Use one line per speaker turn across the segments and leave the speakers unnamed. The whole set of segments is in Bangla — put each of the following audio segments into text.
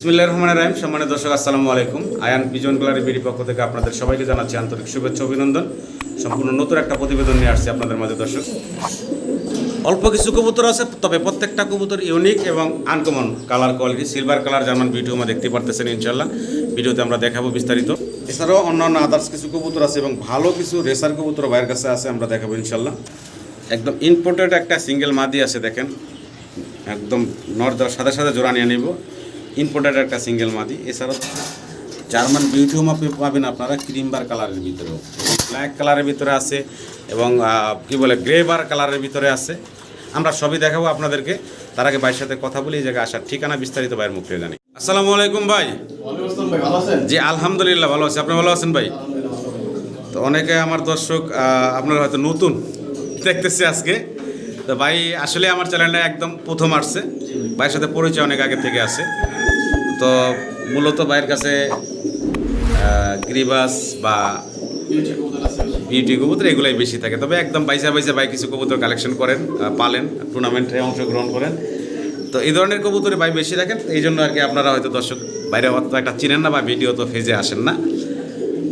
বিসমিল্লাহির রহমানির রহিম। সম্মানিত দর্শক, আসসালামু আলাইকুম। আয়ান বিজন গ্যালারি বিডি পক্ষ থেকে আপনাদের সবাইকে জানাচ্ছি আন্তরিক শুভেচ্ছা, অভিনন্দন। সম্পূর্ণ নতুন একটা প্রতিবেদন নিয়ে আসছি আপনাদের মাঝে, দর্শক। অল্প কিছু কবুতর আছে, তবে প্রত্যেকটা কবুতর ইউনিক এবং uncommon colour quality, silver colour German video আমরা দেখতে পারতেছেন ইনশাল্লাহ ভিডিওতে আমরা দেখাবো বিস্তারিত। এছাড়াও অন্যান্য আদার্স কিছু কবুতর আছে এবং ভালো কিছু রেসার কবুতর বাইরের কাছে আছে, আমরা দেখাবো ইনশাল্লাহ একদম ইম্পোর্টেড একটা সিঙ্গেল মাদি আছে, দেখেন। একদম নর্দার সাদা সাদা জোড়া নিয়ে নিব। ইম্পোর্টেড একটা সিঙ্গেল মাদি। এছাড়াও জার্মান বিউটিও মাপে পাবেন আপনারা ক্রিম বার কালারের ভিতরেও। ব্ল্যাক কালারের ভিতরে আছে এবং কি বলে গ্রে বার কালারের ভিতরে আছে। আমরা সবই দেখাবো আপনাদেরকে। তার আগে ভাইয়ের সাথে কথা বলি এই জায়গায় আসার ঠিকানা বিস্তারিত ভাইয়ের মুখ থেকে জানি। আসসালামু আলাইকুম ভাই। জি আলহামদুলিল্লাহ ভালো আছি। আপনি ভালো আছেন ভাই? তো অনেকে আমার দর্শক আপনারা হয়তো নতুন দেখতেছে আজকে। তো ভাই, আসলে আমার চ্যানেলটা একদম প্রথম আসছে। ভাইয়ের সাথে পরিচয় অনেক আগে থেকে আছে। তো মূলত ভাইয়ের কাছে গ্রিবাস বা
বিউটি কবুতর
এগুলাই বেশি থাকে। তবে একদম বাইসা বাইসা ভাই কিছু কবুতর কালেকশন করেন পালেন টুর্নামেন্টে অংশগ্রহণ করেন। তো এই ধরনের কবুতরে ভাই বেশি রাখেন। এই জন্য আর কি আপনারা হয়তো দর্শক, বাইরে অত একটা চিনেন না বা ভিডিও তো ফেজে আসেন না।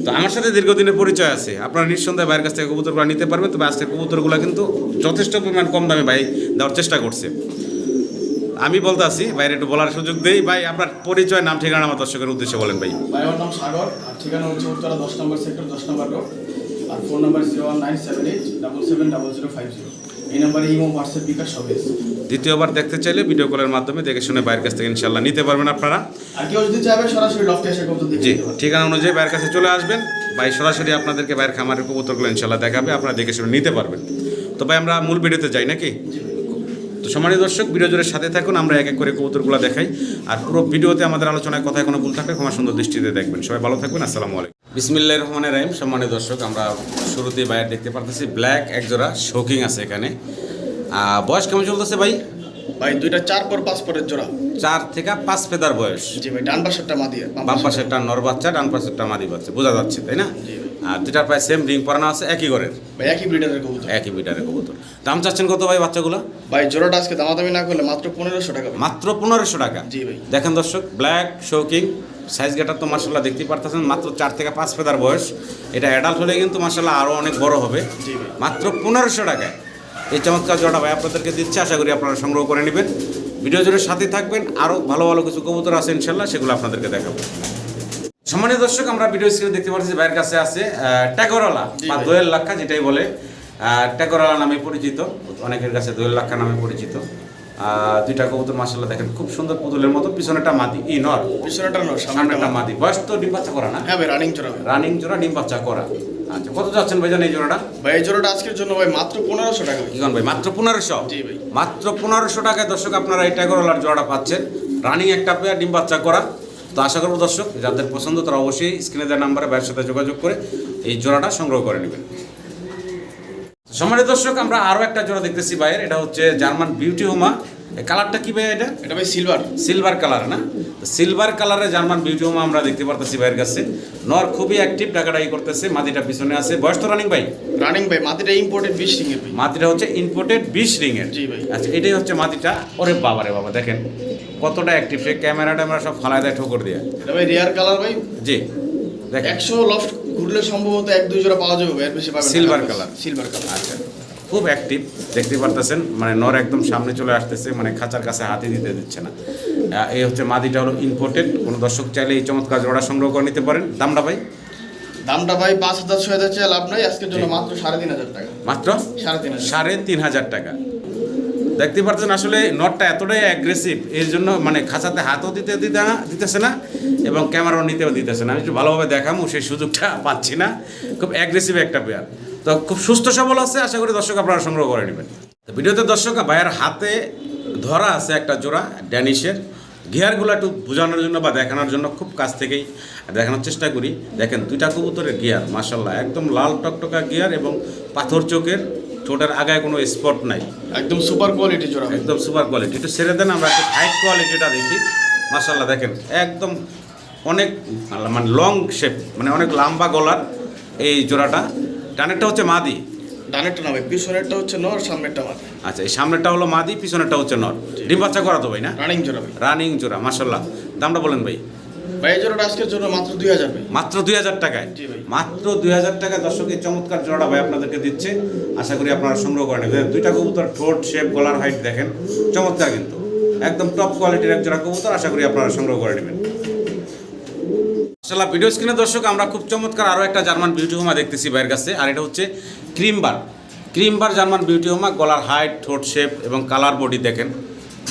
তো আমার সাথে দীর্ঘদিনের পরিচয় আছে। আপনারা নিঃসন্দেহে বাইরের কাছ থেকে কবুতরগুলো নিতে পারবেন, তবে আজকের কবুতরগুলো কিন্তু যথেষ্ট পরিমাণ কম দামে ভাই দেওয়ার চেষ্টা করছে। আমি বলতে আছি বাইরে একটু বলার সুযোগ দেই। ভাই, আপনার পরিচয়, নাম, ঠিকানা আমার দর্শকের উদ্দেশ্যে বলেন ভাই।
ভাই, আমার নাম সাগর, আর ঠিকানা হচ্ছে উত্তরা দশ নম্বর সেক্টর দশ নম্বর রোড, আর phone zero one nine seven eight double seven double zero five zero এই নাম্বারে ইমো হোয়াটসঅ্যাপ বিকাশ সব
দ্বিতীয়বার দেখতে চাইলে ভিডিও কলের মাধ্যমে দেখে শুনে বাইরের কাছ থেকে ইনশাল্লাহ নিতে পারবেন আপনারা।
আর কেউ যদি চাইবে সরাসরি লফটে এসে কবুতর দেখে
জি ঠিকানা অনুযায়ী বাইরের কাছে চলে আসবেন। ভাই সরাসরি আপনাদেরকে বাইরের খামারের কবুতরগুলো ইনশাল্লাহ দেখাবে আপনারা দেখে শুনে নিতে পারবেন। তো ভাই আমরা মূল ভিডিওতে যাই নাকি? তো সম্মানিত দর্শক ভিডিও সাথে থাকুন আমরা এক এক করে কবুতরগুলো দেখাই। আর পুরো ভিডিওতে আমাদের আলোচনায় কথায় কোনো ভুল থাকলে ক্ষমা সুন্দর দৃষ্টিতে দেখবেন। সবাই ভালো থাকবেন আসসালামু আলাইকুম। বিসমিল্লাহ রহমানের রাহিম। সম্মানিত দর্শক আমরা শুরুতে বাইরে দেখতে পারতেছি ব্ল্যাক একজোড়া শোকিং আছে এখানে। বয়স কেমন চলতেছে ভাই?
ভাই দুইটা চার পর পাঁচ পরের জোড়া।
চার থেকে পাঁচ ফেদার বয়স।
জি ভাই ডান পাশেরটা মাদিয়ে
বাম পাশেরটা। নর বাচ্চা ডান পাশেরটা মাদি বাচ্চা বোঝা যাচ্ছে তাই না? আর দুটার প্রায় সেম রিং পরানো আছে একই ঘরের।
ভাই একই ব্রিডারের কবুতর।
একই মিটারের কবুতর। দাম চাচ্ছেন কত ভাই বাচ্চাগুলো?
ভাই জোড়াটা আজকে দামাদামি না করলে মাত্র পনেরোশো টাকা।
মাত্র পনেরোশো টাকা।
জি ভাই।
দেখেন দর্শক ব্ল্যাক শৌকিং সাইজ গেটার তো মার্শাল্লাহ দেখতেই পারতেছেন মাত্র চার থেকে পাঁচ ফেদার বয়স। এটা অ্যাডাল্ট হলে কিন্তু মার্শাল্লাহ আরও অনেক বড় হবে। মাত্র পনেরোশো টাকায়। এই চমৎকার জোড়া ভাই আপনাদেরকে দিচ্ছে আশা করি আপনারা সংগ্রহ করে নেবেন। ভিডিও জুড়ে সাথে থাকবেন আরও ভালো ভালো কিছু কবুতর আছে ইনশাল্লাহ সেগুলো আপনাদেরকে দেখাবো। সম্মানীয় দর্শক আমরা ভিডিও স্ক্রিনে দেখতে পাচ্ছি ভাইয়ের কাছে আছে ট্যাগরওয়ালা বা দোয়েল লাক্ষা যেটাই বলে। ট্যাগরওয়ালা নামে পরিচিত অনেকের কাছে দোয়েল লাক্ষা নামে পরিচিত। দুইটা কবুতর মাসাল্লাহ দেখেন খুব সুন্দর পুতুলের মতো পিছনেটা মাদি ই নর
পিছনেটা নয়
সামনেটা মাদি। বয়স তো ডিম বাচ্চা করা না?
হ্যাঁ ভাই রানিং জোড়া
রানিং জোড়া ডিম বাচ্চা করা। আচ্ছা কত যাচ্ছেন ভাইজান এই জোড়াটা?
ভাই এই জোড়াটা আজকের জন্য ভাই মাত্র পনেরোশো টাকা
কি কোন ভাই মাত্র পনেরোশো?
জি ভাই।
মাত্র পনেরোশো টাকায় দর্শক আপনারা এই ট্যাগরওয়ালার জোড়াটা পাচ্ছেন। রানিং একটা পেয়ার ডিম বাচ্চা করা। তো আশা করব দর্শক যাদের পছন্দ তারা অবশ্যই স্ক্রিনে দেওয়ার নাম্বারে ভাইয়ের সাথে যোগাযোগ করে এই জোড়াটা সংগ্রহ করে নেবেন। সম্মানিত দর্শক আমরা আরও একটা জোড়া দেখতেছি ভাইয়ের এটা হচ্ছে জার্মান বিউটি হোমা কালারটা কি ভাই এটা?
এটা ভাই সিলভার
সিলভার কালার না? সিলভার কালারে জার্মান বিউটি হোমা আমরা দেখতে পারতেছি ভাইয়ের কাছে। নর খুবই অ্যাক্টিভ ডাকাডাকি করতেছে মাদিটা পিছনে আছে। বয়স তো রানিং ভাই?
রানিং ভাই মাটিটা ইম্পোর্টেড বিশ ভাই।
মাটিটা হচ্ছে ইম্পোর্টেড বিশ রিংয়ের।
জি ভাই।
আচ্ছা এটাই হচ্ছে মাটিটা। ওরে বাবা রে বাবা দেখেন কতটা অ্যাক্টিভ সে ক্যামেরা ট্যামেরা সব ফালায় দেয় ঠোকর দিয়ে।
এটা ভাই রেয়ার কালার ভাই।
জি দেখেন।
একশো লফট ঘুরলে সম্ভবত এক দুই জোড়া পাওয়া যাবে এর বেশি পাবেন
সিলভার color।
সিলভার কালার
আচ্ছা। খুব অ্যাক্টিভ দেখতে পারতেছেন মানে নর একদম সামনে চলে আসতেছে মানে খাঁচার কাছে হাতে দিতে দিচ্ছে না। এই হচ্ছে মাদিটা হলো ইম্পোর্টেড কোনো দর্শক চাইলে এই চমৎকার জোড়া সংগ্রহ করে নিতে পারেন। দামটা ভাই?
দামটা ভাই পাঁচ হাজার ছয় হাজার চেয়ে লাভ নাই আজকের জন্য মাত্র সাড়ে তিন হাজার টাকা।
মাত্র?
সাড়ে তিন
সাড়ে তিন হাজার টাকা। দেখতে পাচ্ছেন আসলে নটটা এতটাই অ্যাগ্রেসিভ এর জন্য মানে খাঁচাতে হাতও দিতে দিতে না, দিতেছে না এবং ক্যামেরাও নিতেও দিতেছে না। আমি একটু ভালোভাবে দেখামো সেই সুযোগটা পাচ্ছি না। খুব অ্যাগ্রেসিভ একটা পেয়ার তো খুব সুস্থ সবল আছে, আশা করি দর্শক আপনারা সংগ্রহ করে নেবেন। তো ভিডিওতে দর্শক, ভাইয়ের হাতে ধরা আছে একটা জোড়া ড্যানিশের গিয়ারগুলো একটু বোঝানোর জন্য বা দেখানোর জন্য খুব কাছ থেকেই দেখানোর চেষ্টা করি। দেখেন, দুইটা কবুতরের গিয়ার মাসাল্লাহ একদম লাল টকটকা গিয়ার এবং পাথর চোখের ছোটার আগায় কোনো স্পট নাই।
একদম সুপার কোয়ালিটি জোড়া।
একদম সুপার কোয়ালিটি একটু ছেড়ে দেন আমরা একটু হাইট কোয়ালিটিটা দেখি। মাসাল্লাহ দেখেন একদম অনেক মানে লং শেপ মানে অনেক লম্বা গলার এই জোড়াটা। ডানেরটা হচ্ছে মাদি।
ডানেরটা না ভাই পিছনেরটা হচ্ছে নর সামনেরটা মাথা
আচ্ছা এই সামনেরটা হলো মাদি পিছনেরটা হচ্ছে নর। ডিম বাচ্চা করা তো ভাই না?
রানিং জোড়া ভাই।
রানিং জোড়া মাসাল্লাহ দামটা বলেন ভাই।
ভাই এই জোড়াটা আজকের জন্য মাত্র দুই হাজার
মাত্র দুই হাজার টাকায়?
জি ভাই।
মাত্র দুই হাজার টাকা দর্শক এই চমৎকার জোড়াটা ভাই আপনাদেরকে দিচ্ছে। আশা করি আপনারা সংগ্রহ করে নেবেন। দুইটা কবুতর ঠোঁট শেপ গলার হাইট দেখেন। চমৎকার কিন্তু। একদম টপ কোয়ালিটির এক জোড়া কবুতর আশা করি আপনারা সংগ্রহ করে নেবেন। মাশাআল্লাহ ভিডিও স্ক্রিনে দর্শক আমরা খুব চমৎকার আরও একটা জার্মান বিউটি হোমা দেখতেছি ভাইয়ের কাছে আর এটা হচ্ছে ক্রিমবার ক্রিমবার জার্মান বিউটি হোমা গলার হাইট ঠোঁট শেপ এবং কালার বডি দেখেন।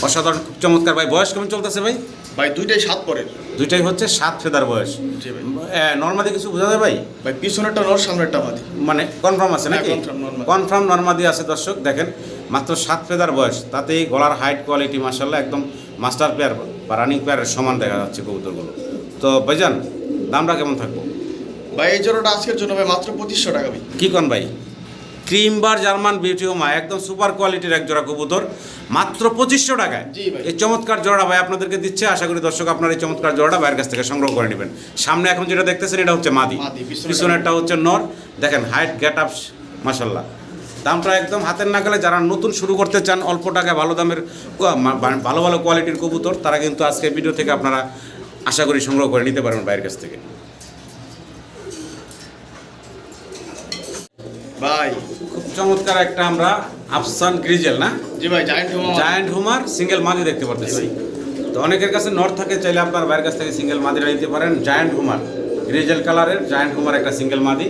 অসাধারণ খুব চমৎকার ভাই। বয়স কেমন চলতেছে ভাই?
ভাই দুইটাই সাত পরের।
দুইটাই হচ্ছে সাত ফেদার বয়স। নর্মালি কিছু বোঝা যায় ভাই?
ভাই পিছনেরটা নর সামনেরটা মাদি।
মানে কনফার্ম আছে
হ্যাঁ,
নাকি? কনফার্ম নর্মাদি আছে দর্শক দেখেন মাত্র সাত ফেদার বয়স। তাতেই গলার হাইট কোয়ালিটি মাসাল্লাহ একদম মাস্টার পেয়ার বা রানিং পেয়ারের সমান দেখা যাচ্ছে কবুতরগুলো। তো ভাইজান দামটা কেমন থাকব?
ভাই এই জোড়াটা আজকের জন্য ভাই মাত্র পঁচিশশো টাকা ভাই।
কি কন ভাই? ক্রিম বার জার্মান বিউটি হোমা একদম সুপার কোয়ালিটির এক জোড়া কবুতর মাত্র পঁচিশশো টাকায়। এই চমৎকার জোড়া ভাই আপনাদেরকে দিচ্ছে আশা করি দর্শক আপনার এই চমৎকার জোড়াটা ভাইয়ের কাছ থেকে সংগ্রহ করে নেবেন। সামনে এখন যেটা দেখতেছেন এটা হচ্ছে মাদি।
পিছনেরটা-
হচ্ছে নর। দেখেন হাইট গেট আপ মাসাল্লাহ দামটা একদম হাতের নাগালে যারা নতুন শুরু করতে চান অল্প টাকায় ভালো দামের ক- ভালো ভালো কোয়ালিটির কবুতর তারা কিন্তু আজকে ভিডিও থেকে আপনারা আশা করি সংগ্রহ করে নিতে পারবেন ভাইয়ের কাছ থেকে। খুব চমৎকার একটা আমরা আফসান গ্রিজেল না?
জি ভাই জায়েন্ট হোমা
জায়ান্ট হুমার সিঙ্গেল মাদি দেখতে পারতেছি তো অনেকের কাছে নর্থ থাকে চাইলে আপনার বাইরের কাছ থেকে সিঙ্গেল মাদিরা নিতে পারেন। জায়ান্ট হুমার গ্রিজেল কালারের জায়ান্ট হুমার একটা সিঙ্গেল মাদি।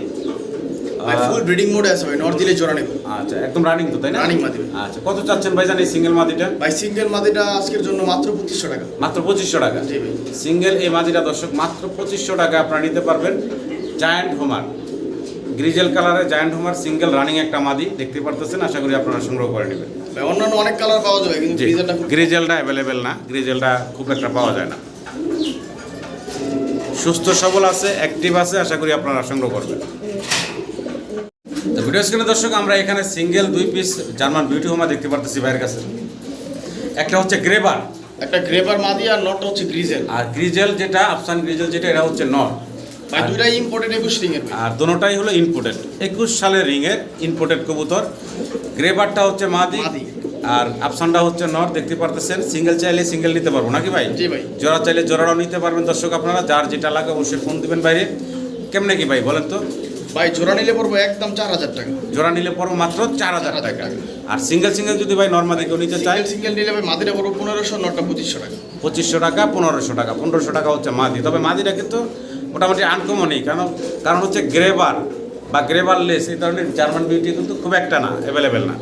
ফুল ব্রিডিং মোডে আছে ভাই নর দিলে জোড়া নেব
আচ্ছা একদম রানিং তো তাই না?
মাদি।
আচ্ছা কত চাচ্ছেন ভাইজান এই সিঙ্গেল মাদিটা?
ভাই সিঙ্গেল মাদিটা আজকের জন্য মাত্র পঁচিশশো টাকা।
মাত্র পঁচিশশো টাকা।
জি ভাই।
সিঙ্গেল এই মাদিটা দর্শক মাত্র পঁচিশশো টাকা আপনারা নিতে পারবেন। জায়ান্ট হোমার গ্রিজেল কালারের জায়ান্ট হোমার সিঙ্গেল রানিং একটা মাদি দেখতে পারতেছেন আশা করি আপনারা সংগ্রহ করে নেবেন।
অন্যান্য অনেক কালার পাওয়া যাবে কিন্তু খুব
গ্রিজেলটা অ্যাভেলেবেল না গ্রিজেলটা খুব একটা পাওয়া যায় না। সুস্থ সবল আছে অ্যাক্টিভ আছে আশা করি আপনারা সংগ্রহ করবেন। তো ভিডিও স্ক্রিনে দর্শক আমরা এখানে সিঙ্গেল দুই পিস জার্মান বিউটি হোমা দেখতে পারতেছি বাইরের কাছে। একটা হচ্ছে গ্রেবার
একটা গ্রেপার মাদি আর নটটা হচ্ছে গ্রিজেল
আর গ্রিজেল যেটা আফসান গ্রিজেল যেটা এটা হচ্ছে নর
ইম্পোর্টেড
আর দোনোটাই হলো ইনপোর্টেড একুশ সালের রিংয়ের ইনপোর্টেড কবুতর। গ্রেবারটা হচ্ছে মাদি। আর আফসানটা হচ্ছে নর দেখতে পারতেছেন? সিঙ্গেল চাইলে সিঙ্গেল নিতে পারব নাকি ভাই?
ভাই।
জোড়া চাইলে জোড়াটাও নিতে পারবেন দর্শক আপনারা যার যেটা লাগে অবশ্যই ফোন দিবেন বাইরে। কেমনে কি ভাই বলেন তো?
ভাই জোড়া নিলে পড়ব একদম চার হাজার টাকা।
জোড়া নিলে পড়ব মাত্র চার হাজার
4,000
টাকা। আর সিঙ্গেল সিঙ্গেল যদি ভাই নর্মালি কেউ নিতে চায়?
সিঙ্গেল নিলে ভাই মাদিটা পড়ব পনেরোশো নটটা পঁচিশশো টাকা।
পঁচিশশো টাকা পনেরোশো টাকা পনেরোশো টাকা হচ্ছে মাদি। তবে মাদিটা কিন্তু মোটামুটি আনকমনই কারণ কারণ হচ্ছে গ্রেবার বা গ্রেবার লেস এই ধরনের জার্মান বিউটি কিন্তু খুব একটা না অ্যাভেলেবেল না।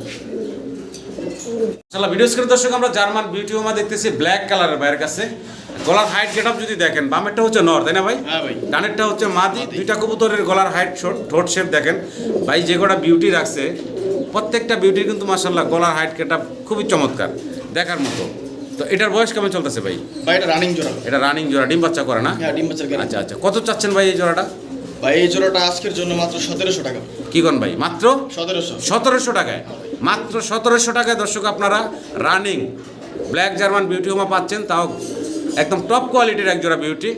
ভিডিও স্ক্রিন দর্শক আমরা জার্মান বিউটি হোমা দেখতেছি ব্ল্যাক কালারের ভাইয়ের কাছে। গলার হাইট গেট যদি দেখেন বামেরটা হচ্ছে নর তাই না ভাই?
হ্যাঁ
ডানেরটা হচ্ছে মাদি দুইটা কবুতরের গলার হাইট ঠোঁট শেপ দেখেন। ভাই যে কটা বিউটি রাখছে প্রত্যেকটা বিউটির কিন্তু মাসাল্লাহ গলার হাইট কেটা খুবই চমৎকার দেখার মতো। তো এটার বয়স কেমন চলতেছে ভাই?
ভাই এটা রানিং জোড়া।
এটা রানিং জোড়া ডিম বাচ্চা করে না?
হ্যাঁ ডিম বাচ্চার গ্যারান্টি
আচ্ছা আচ্ছা। কত চাচ্ছেন ভাই এই জোড়াটা?
ভাই এই জোড়াটা আজকের জন্য মাত্র সতেরোশো টাকা।
কি কন ভাই? মাত্র?
সতেরোশো।
সতেরোশো টাকায়। মাত্র সতেরোশো টাকায় দর্শক আপনারা রানিং ব্ল্যাক জার্মান বিউটি হোমা পাচ্ছেন। তাও একদম টপ কোয়ালিটির এক জোড়া বিউটি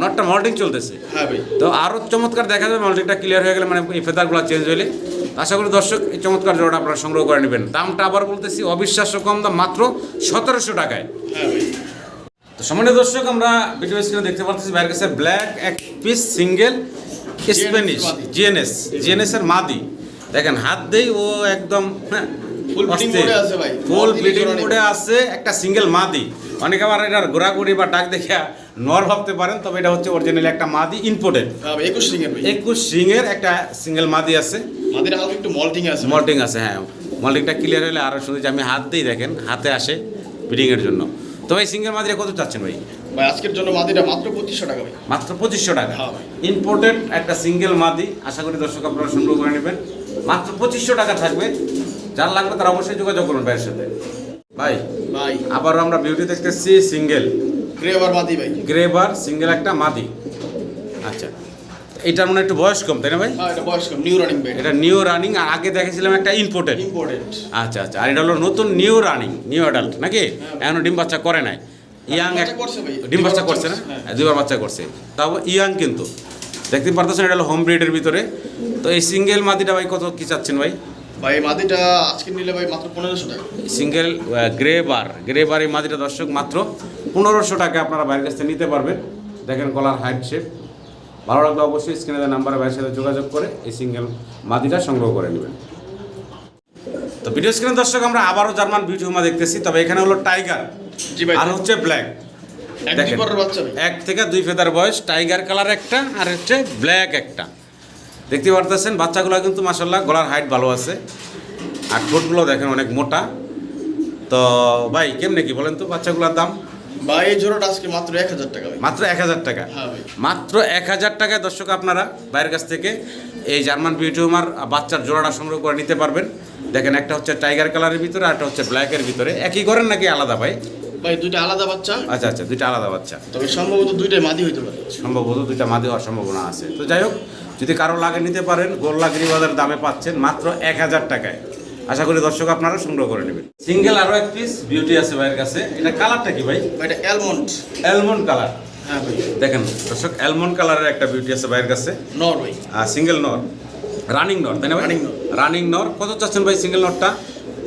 নটটা মল্টিং চলতেছে।
হ্যাঁ ভাই।
তো আরও চমৎকার দেখা যাবে মল্টিংটা ক্লিয়ার হয়ে গেলে মানে এই ফেদারগুলো চেঞ্জ হলে আশা করি দর্শক এই চমৎকার জোড়াটা আপনারা সংগ্রহ করে নেবেন। দামটা আবার বলতেছি অবিশ্বাস্য কম দাম মাত্র সতেরোশো টাকায়।
হ্যাঁ
তো সামান্য দর্শক আমরা ভিডিও স্ক্রিনে দেখতে পাচ্ছি বাইরের কাছে ব্ল্যাক এক piece single Spanish. GNS GNS এর মাদি। দেখেন হাত দেই ও একদম হ্যাঁ। ফুল
নেবে।
মোডে আছে একটা সিঙ্গেল মাদি। অনেকে আবার এটার ঘোরাঘুরি বা ডাক দেখে নর ভাবতে পারেন তবে এটা হচ্ছে অরিজিনাল একটা মাদি
হ্যাঁ একুশ রিং এর
একুশ সিংয়ের একটা সিঙ্গেল মাদি আছে।
হালকা একটু মল্টিং আছে।
মল্টিং আছে হ্যাঁ। মল্টিংটা ক্লিয়ার হলে আরও শুনেছি আমি হাত দিই দেখেন হাতে আসে ব্রিডিংয়ের জন্য। তো ভাই সিঙ্গেল মাদিরা কত চাচ্ছেন ভাই?
ভাই আজকের জন্য মাদিটা মাত্র পঁচিশশো টাকা ভাই।
মাত্র পঁচিশশো টাকা?
হ্যাঁ ভাই।
ইম্পোর্টেড একটা সিঙ্গেল মাদি আশা করি দর্শক আপনারা সংগ্রহ করে নেবেন। মাত্র পঁচিশশো টাকা থাকবে। যার লাগবে তারা অবশ্যই যোগাযোগ করুন ভাইয়ের সাথে। ভাই
ভাই।
আবার আমরা বিউটি দেখতেছি সিঙ্গেল
গ্রেভার মাদি ভাই।
গ্রেবার সিঙ্গেল একটা মাদি। আচ্ছা। এটার মনে হয় একটু বয়স কম তাই না ভাই?
হ্যাঁ এটা বয়স কম নিউ রানিং ভাই
এটা নিউ রানিং আর আগে দেখেছিলাম একটা ইম্পোর্টেড
ইম্পোর্টেড
আচ্ছা আচ্ছা আর এটা হলো নতুন নিউ রানিং নিউ অ্যাডাল্ট নাকি? এখনও ডিম বাচ্চা করে নাই। ইয়াং
হ্যাঁ, করছে ভাই।
ডিম বাচ্চা করছে না?
হ্যাঁ।
হ্যাঁ, দুইবার বাচ্চা করছে। তাও ইয়াং কিন্তু। দেখতে পারতেছেন এটা হলো হোম ব্রিডের ভিতরে। তো এই সিঙ্গেল মাদিটা ভাই কত কি চাচ্ছেন ভাই?
ভাই মাদিটা আজকে নিলে ভাই মাত্র পনেরোশো টাকা।
Single grey bar grey bar এই মাদিটা দর্শক মাত্র পনেরোশো টাকা আপনারা বাইরের কাছ থেকে নিতে পারবেন। দেখেন কলার হাইট শেপ ভালো লাগলে অবশ্যই স্ক্রিনে দেওয়া নাম্বারে ভাইয়ের সাথে যোগাযোগ করে এই সিঙ্গেল মাদিটা সংগ্রহ করে নেবেন। তো ভিডিও স্ক্রিনে দর্শক আমরা আবারও জার্মান বিউটি হোমা দেখতেছি তবে এখানে হলো টাইগার আর হচ্ছে ব্ল্যাক
এক
থেকে দুই ফেদার বয়স টাইগার কালার একটা আর হচ্ছে ব্ল্যাক একটা। দেখতে পারতেছেন বাচ্চাগুলো কিন্তু মাসাল্লাহ গলার হাইট ভালো আছে। আর ঠোঁটগুলো দেখেন অনেক মোটা। তো ভাই কেমনে কি বলেন তো বাচ্চাগুলোর দাম?
ভাই এই জোড়াটা আজকে মাত্র এক হাজার টাকা
মাত্র এক হাজার টাকা?
হ্যাঁ
মাত্র এক হাজার টাকায় দর্শক আপনারা বাইরের কাছ থেকে এই জার্মান বিউটিউমার বাচ্চার জোড়াটা সংগ্রহ করে নিতে পারবেন। দেখেন একটা হচ্ছে টাইগার কালারের ভিতরে আর একটা হচ্ছে ব্ল্যাকের ভিতরে। একই করেন নাকি আলাদা ভাই?
ভাই দুইটা আলাদা বাচ্চা।
আচ্ছা আচ্ছা দুইটা আলাদা বাচ্চা।
তবে সম্ভবত দুইটাই মাদি হইতে পারে।
সম্ভবত দুইটা মাদি হওয়ার সম্ভাবনা আছে। তো যাই হোক যদি কারও লাগে নিতে পারেন গোল্লা গিরিবাজার দামে পাচ্ছেন মাত্র এক হাজার টাকায়। আশা করি দর্শক আপনারা সংগ্রহ করে নেবেন। সিঙ্গেল আরও এক পিস বিউটি আছে ভাইয়ের কাছে। এটা কালারটা কি ভাই?
ভাই এটা অ্যালমন্ড
অ্যালমন্ড কালার
হ্যাঁ ভাই।
দেখেন দর্শক অ্যালমন্ড কালারের একটা বিউটি আছে ভাইয়ের কাছে।
নর ভাই
আর সিঙ্গেল নর রানিং নর তাই না ভাই?
নর।
রানিং নর কত চাচ্ছেন ভাই সিঙ্গেল নরটা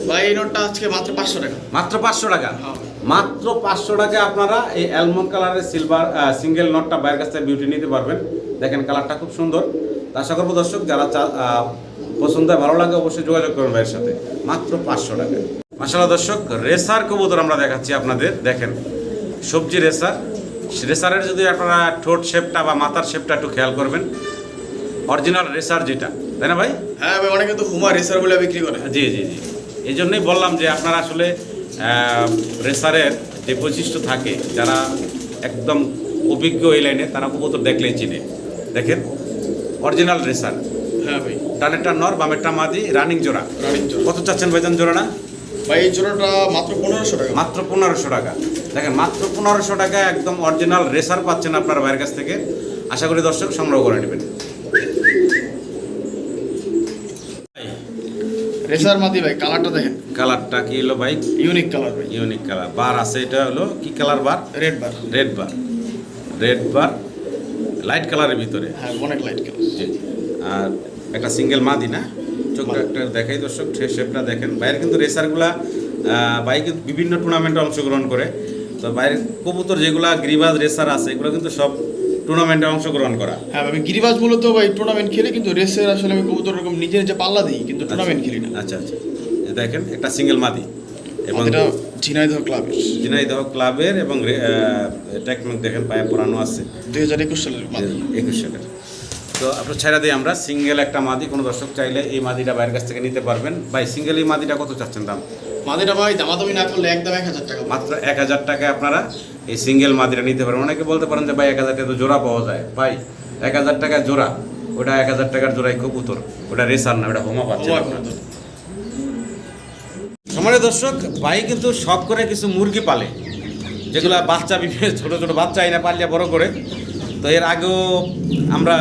ভাই এই নোটটা আজকে মাত্র পাঁচশো টাকা।
মাত্র পাঁচশো টাকা?
হ্যাঁ।
মাত্র পাঁচশো টাকা আপনারা এই অ্যালমন্ড কালারের সিলভার সিঙ্গেল নটটা বাইরের কাছ থেকে বিউটি নিতে পারবেন। দেখেন কালারটা খুব সুন্দর। আশা করব দর্শক যারা পছন্দ হয় ভালো লাগে অবশ্যই যোগাযোগ করুন ভাইয়ের সাথে। মাত্র পাঁচশো টাকা মাসাল্লাহ দর্শক রেসার কবুতর আমরা দেখাচ্ছি আপনাদের। দেখেন সবজি রেসার রেসারের যদি আপনারা ঠোঁট শেপটা বা মাথার শেপটা একটু খেয়াল করবেন অরিজিনাল রেসার যেটা। তাই না ভাই?
হ্যাঁ ভাই অনেকে তো হুমা রেসার বলে বিক্রি করে।
জি জি জি। এই জন্যই বললাম যে আপনারা আসলে রেসারের যে বৈশিষ্ট্য থাকে যারা একদম অভিজ্ঞ এই লাইনে তারা কবুতর দেখলেই চিনে। দেখেন অরিজিনাল রেসার।
হ্যাঁ ভাই।
ডানেরটা নর বামেরটা মাদি রানিং জোড়া।
রানিং জোড়া।
কত চাচ্ছেন ভাইজান জোড়াটা?
ভাই এই জোড়াটা মাত্র পনেরোশো টাকা।
মাত্র পনেরোশো টাকা। দেখেন মাত্র পনেরোশো টাকা একদম অরিজিনাল রেসার পাচ্ছেন আপনার বাইরের কাছ থেকে। আশা করি দর্শক সংগ্রহ করে নেবেন।
রেসার মাদি ভাই কালারটা দেখেন।
কালারটা কি হলো ভাই?
ইউনিক কালার ভাই।
ইউনিক কালার বার আছে এটা হলো কি colour bar?
Red bar
red bar red bar light কালারের ভিতরে।
হ্যাঁ অনেক লাইট কালার
জি। আর একটা সিঙ্গেল মাদি না? চোখটা একটা দেখাই দর্শক সে শেপটা দেখেন। বাইরে কিন্তু রেসারগুলা বাইরে কিন্তু বিভিন্ন টুর্নামেন্টে অংশগ্রহণ করে। তো বাইরের কবুতর যেগুলা গ্রিবাজ রেসার আছে এগুলো কিন্তু সব টুর্নামেন্টে অংশগ্রহণ করা।
হ্যাঁ আমি গিরিবাজ মূলত ভাই টুর্নামেন্ট খেলি কিন্তু রেসের আসলে আমি কবুতর এরকম নিজে নিজে পাল্লা দিই কিন্তু টুর্নামেন্ট খেলি না।
আচ্ছা আচ্ছা। দেখেন একটা সিঙ্গেল মাদি। এবং
এটা ঝিনাইদহ ক্লাবের
ঝিনাইদহ ক্লাবের এবং দেখেন পায়ে পরানো আছে।
দুই হাজার একুশ সালের
একুশ টাকার তো আপনার ছেড়ে দিই আমরা। সিঙ্গেল একটা মাদি কোনো দর্শক চাইলে এই মাদিটা বাইরের কাছ থেকে নিতে পারবেন। ভাই সিঙ্গেল এই মাদিটা কত চাচ্ছেন দাম?
মাদিটা ভাই দামাদামি না করলে একদম এক হাজার টাকা।
মাত্র এক হাজার টাকায় আপনারা এই সিঙ্গেল মাদিটা নিতে পারবেন। অনেকে বলতে পারেন যে ভাই এক হাজার টাকা তো জোড়া পাওয়া যায়। ভাই এক হাজার টাকা জোড়া ওটা এক হাজার টাকার জোড়াই কবুতর। ওটা রেসার না ওটা হোমা পাচ্ছে। সমানের দর্শক ভাই কিন্তু শখ করে কিছু মুরগি পালে যেগুলা বাচ্চা বিভিন্ন ছোট ছোট বাচ্চা আইনা পালিয়ে বড় করে। তো এর আগেও আমরা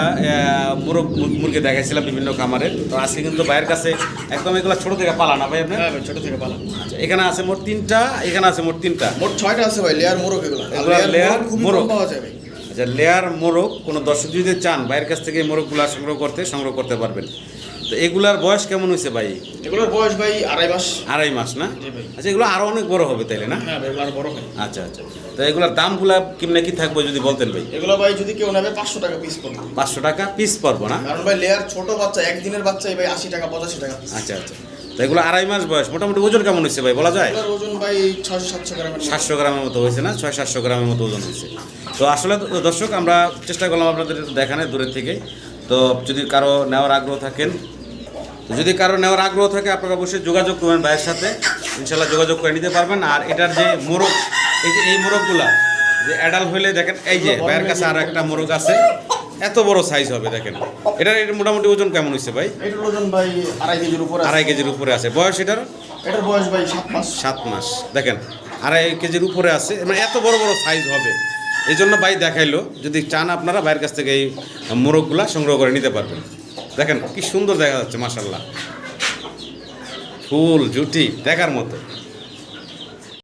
মোরগ মুরগ দেখাইছিলাম বিভিন্ন খামারে। তো আজকে কিন্তু ভাইয়ের কাছে একদম এগুলো ছোট থেকে পালা না ভাই
আপনি ছোটো ছোট থেকে পালা।
আচ্ছা এখানে আছে মোট তিনটা এখানে আছে মোট তিনটা।
মোট ছয়টা আছে ভাই লেয়ার মোরগ এগুলো। layer মোরগ পাওয়া যাবে
আচ্ছা লেয়ার মোরগ কোনো দর্শক যদি চান বাইরের কাছ থেকে মোরগগুলো সংগ্রহ করতে সংগ্রহ করতে পারবেন। তো এগুলার বয়স কেমন হয়েছে ভাই?
এগুলোর বয়স ভাই আড়াই মাস।
আড়াই মাস না? আচ্ছা এগুলো আরও অনেক বড় হবে তাইলে না?
হ্যাঁ এগুলো আরও বড় হয়
আচ্ছা আচ্ছা। তো এগুলোর দামগুলা কেমনে কি থাকবে যদি বলতেন ভাই?
এগুলো ভাই যদি কেউ নেবে পাঁচশো টাকা পিস পড়বে।
পাঁচশো টাকা পিস পড়ব না?
কারণ ভাই লেয়ার ছোট বাচ্চা একদিনের বাচ্চাই ভাই আশি টাকা পঁচাশি টাকা
আচ্ছা আচ্ছা। তো এগুলো আড়াই মাস বয়স। মোটামুটি ওজন কেমন হয়েছে ভাই বলা যায়?
ওজন ভাই ছয়শো সাতশো গ্রামের
সাতশো গ্রামের মতো হয়েছে না? ছয় সাতশো গ্রামের মতো ওজন হয়েছে। তো আসলে দর্শক আমরা চেষ্টা করলাম আপনাদের দেখানোর দূরের থেকে। তো যদি কারও নেওয়ার আগ্রহ থাকেন তো যদি কারও নেওয়ার আগ্রহ থাকে আপনারা অবশ্যই যোগাযোগ করবেন ভাইয়ের সাথে। ইনশাল্লাহ যোগাযোগ করে নিতে পারবেন। আর এটার যে মোরগ এই যে এই মোরগগুলা যে অ্যাডাল্ট হইলে দেখেন এই যে ভাইয়ের কাছে আর একটা মোরগ আছে এত বড় সাইজ হবে দেখেন। এটার এটা মোটামুটি ওজন কেমন হয়েছে ভাই?
এটার ওজন ভাই আড়াই কেজির উপরে
আড়াই কেজির উপরে আছে। বয়স এটার?
এটার বয়স ভাই সাত মাস।
সাত মাস। দেখেন আড়াই কেজির উপরে আছে। মানে এত বড় বড় সাইজ হবে। এই জন্য ভাই দেখাইলো যদি চান আপনারা ভাইয়ের কাছ থেকে এই মোরগগুলা সংগ্রহ করে নিতে পারবেন। দেখেন কি সুন্দর দেখা যাচ্ছে মাসাল্লাহ ফুল জুটি দেখার মতো।